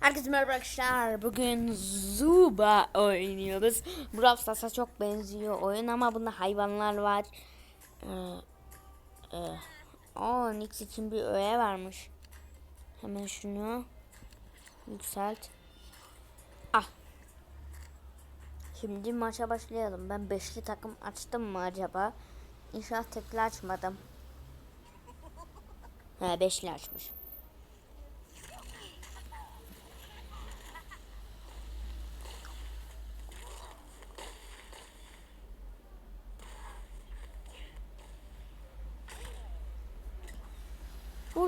Herkese merhaba arkadaşlar. Bugün Zuba oynuyoruz. Brawl Stars'a çok benziyor oyun ama bunda hayvanlar var. Ee, e, Nix için bir öğe varmış. Hemen şunu yükselt. Ah. Şimdi maça başlayalım. Ben beşli takım açtım mı acaba? İnşallah tekli açmadım. He beşli açmış.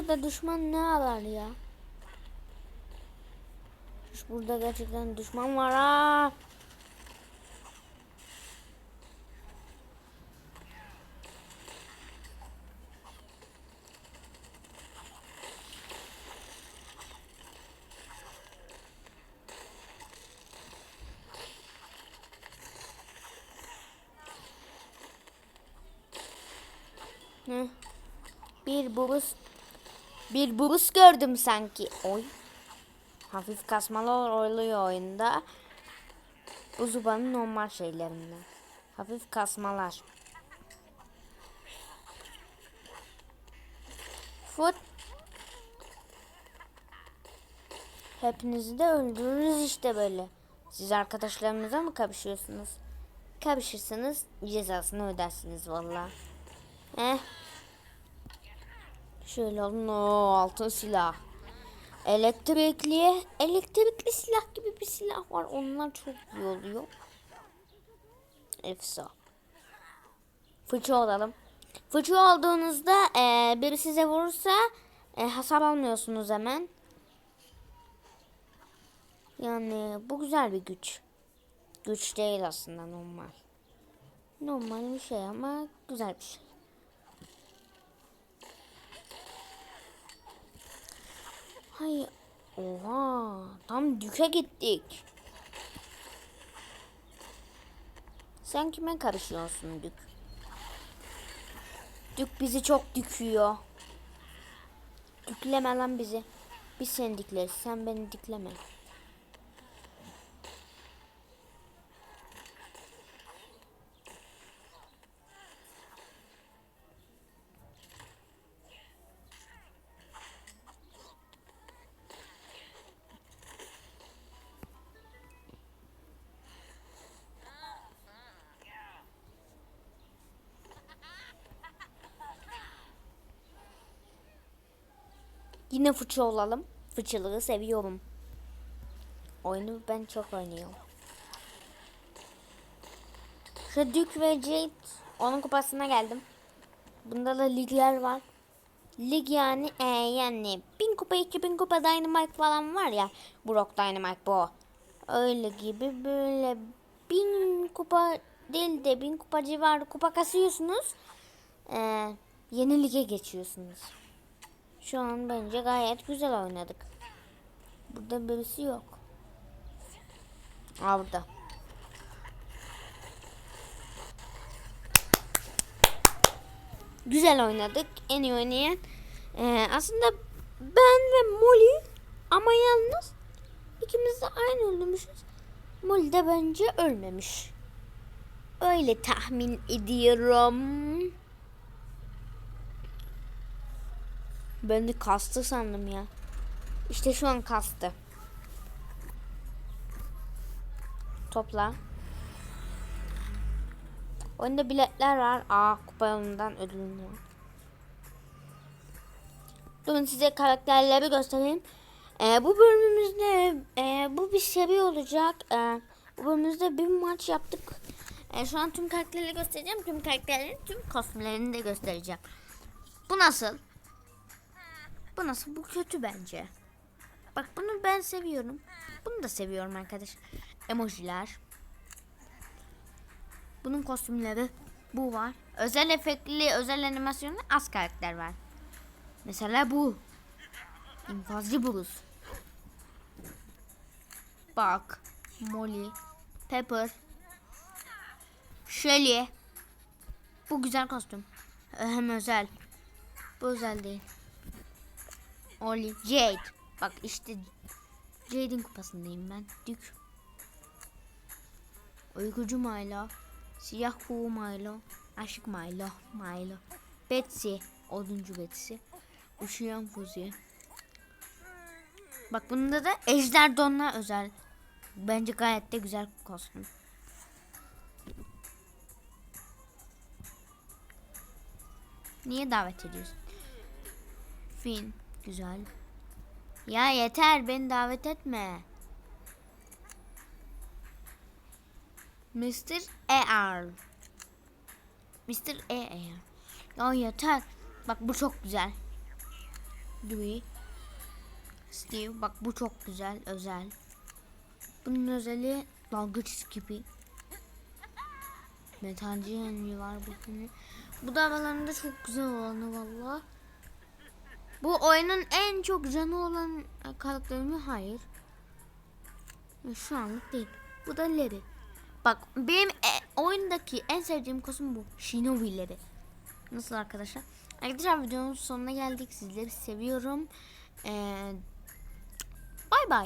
Burada düşman ne arar ya? Burada gerçekten düşman var ha. Bir burus bir burus gördüm sanki. Oy. Hafif kasmalar oluyor oyunda. Bu zubanın normal şeylerinden. Hafif kasmalar. Fut. Hepinizi de öldürürüz işte böyle. Siz arkadaşlarınıza mı kapışıyorsunuz? Kapışırsanız cezasını ödersiniz valla. Eh. Şöyle alın o altın silah. Elektrikli, elektrikli silah gibi bir silah var. Onlar çok iyi oluyor. Efsa. Fıçı olalım. Fıçı olduğunuzda e, biri size vurursa e, hasar almıyorsunuz hemen. Yani bu güzel bir güç. Güç değil aslında normal. Normal bir şey ama güzel bir şey. Hayır. Oha. Tam düke gittik. Sen kime karışıyorsun Dük? Dük bizi çok düküyor. Dükleme lan bizi. Biz seni dikleriz. Sen beni dikleme. Yine fıçı olalım. Fıçılığı seviyorum. Oyunu ben çok oynuyorum. Duke ve Jade onun kupasına geldim. Bunda da ligler var. Lig yani e, yani bin kupa iki bin kupa Dynamite falan var ya. Brock Dynamite bu. Öyle gibi böyle bin kupa değil de bin kupa civarı kupa kasıyorsunuz. E, yeni lige geçiyorsunuz. Şu an bence gayet güzel oynadık. Burada birisi yok. Aa burada. Güzel oynadık. En iyi oynayan. Ee, aslında ben ve Molly ama yalnız ikimiz de aynı öldürmüşüz. Molly de bence ölmemiş. Öyle tahmin ediyorum. Ben de kastı sandım ya. İşte şu an kastı. Topla. Oyunda biletler var. Aa kupa yolundan ödülüm var. Durun size karakterleri göstereyim. Ee, bu bölümümüzde e, bu bir seri olacak. Ee, bu bölümümüzde bir maç yaptık. Ee, şu an tüm karakterleri göstereceğim. Tüm karakterlerin tüm kostümlerini de göstereceğim. Bu nasıl? Bu nasıl? Bu kötü bence. Bak bunu ben seviyorum. Bunu da seviyorum arkadaş. Emojiler. Bunun kostümleri bu var. Özel efektli, özel animasyonlu az karakter var. Mesela bu. İnfazcı Bruce. Bak. Molly. Pepper. Shelly. Bu güzel kostüm. Hem özel. Bu özel değil. Oli Jade. Bak işte Jade'in kupasındayım ben. Dük. Uykucu Milo. Siyah kuğu Milo. Aşık Milo. Milo. Betsy. Oduncu Betsy. Üşüyen Fuzi. Bak bunda da Ejder Don'la özel. Bence gayet de güzel kostüm. Niye davet ediyorsun? Fin. Güzel. Ya yeter beni davet etme. Mr. Earl. Mr. Earl. Ya yeter. Bak bu çok güzel. Dewey. Steve bak bu çok güzel özel. Bunun özelliği dalgıç gibi. Metalci Henry var bugün. Bu da aralarında çok güzel olanı valla. Bu oyunun en çok canı olan karakteri mi? Hayır. Şu anlık değil. Bu da Larry. Bak benim e- oyundaki en sevdiğim kostüm bu. Shinobi'leri. Nasıl arkadaşlar? Arkadaşlar videonun sonuna geldik. Sizleri seviyorum. Ee, bay bay.